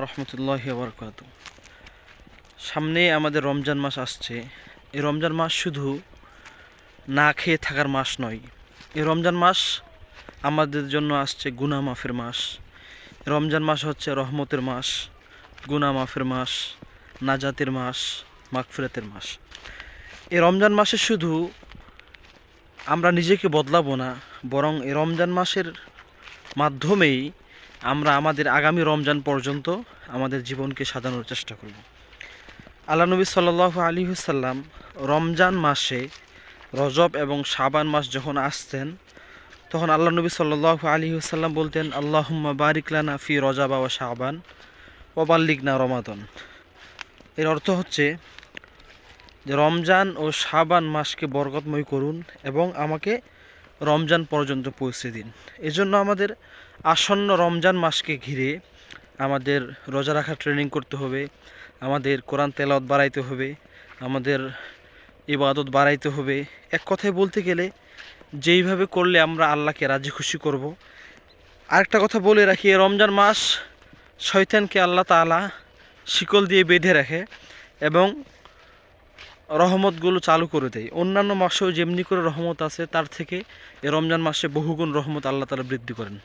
রহমতুল্লাহ বরকাত সামনে আমাদের রমজান মাস আসছে। এই রমজান মাস শুধু না খেয়ে থাকার মাস নয়। এই রমজান মাস আমাদের জন্য আসছে গুনা মাফের মাস। রমজান মাস হচ্ছে রহমতের মাস গুনা মাফের মাস, নাজাতের মাস, মাগফিরাতের মাস। এই রমজান মাসে শুধু আমরা নিজেকে বদলাবো না, বরং এই রমজান মাসের মাধ্যমেই আমরা আমাদের আগামী রমজান পর্যন্ত আমাদের জীবনকে সাজানোর চেষ্টা করব। আল্লাহ নবী সাল্লাহ আলী হুসাল্লাম রমজান মাসে রজব এবং শাবান মাস যখন আসতেন তখন আল্লাহ নবী সাল্লাহ আলী হুসাল্লাম বলতেন, আল্লাহুম্মা বারিকলানা ফি রজাবা ও শাবান ওবাল্লিগনা রমাদন। এর অর্থ হচ্ছে যে রমজান ও শাবান মাসকে বরকতময় করুন এবং আমাকে রমজান পর্যন্ত পৌঁছে দিন। এজন্য আমাদের আসন্ন রমজান মাসকে ঘিরে আমাদের রোজা রাখার ট্রেনিং করতে হবে, আমাদের কোরআন তেলাওয়াত বাড়াইতে হবে, আমাদের ইবাদত বাড়াইতে হবে। এক কথায় বলতে গেলে, যেইভাবে করলে আমরা আল্লাহকে রাজি খুশি করব, আরেকটা কথা বলে রাখি রমজান মাস শয়তানকে আল্লাহ তাআলা শিকল দিয়ে বেঁধে রাখে এবং রহমতগুলো চালু করে দেয়। অন্যান্য মাসেও যেমনি করে রহমত আছে, তার থেকে এ রমজান মাসে বহুগুণ রহমত আল্লাহ তালা বৃদ্ধি করেন।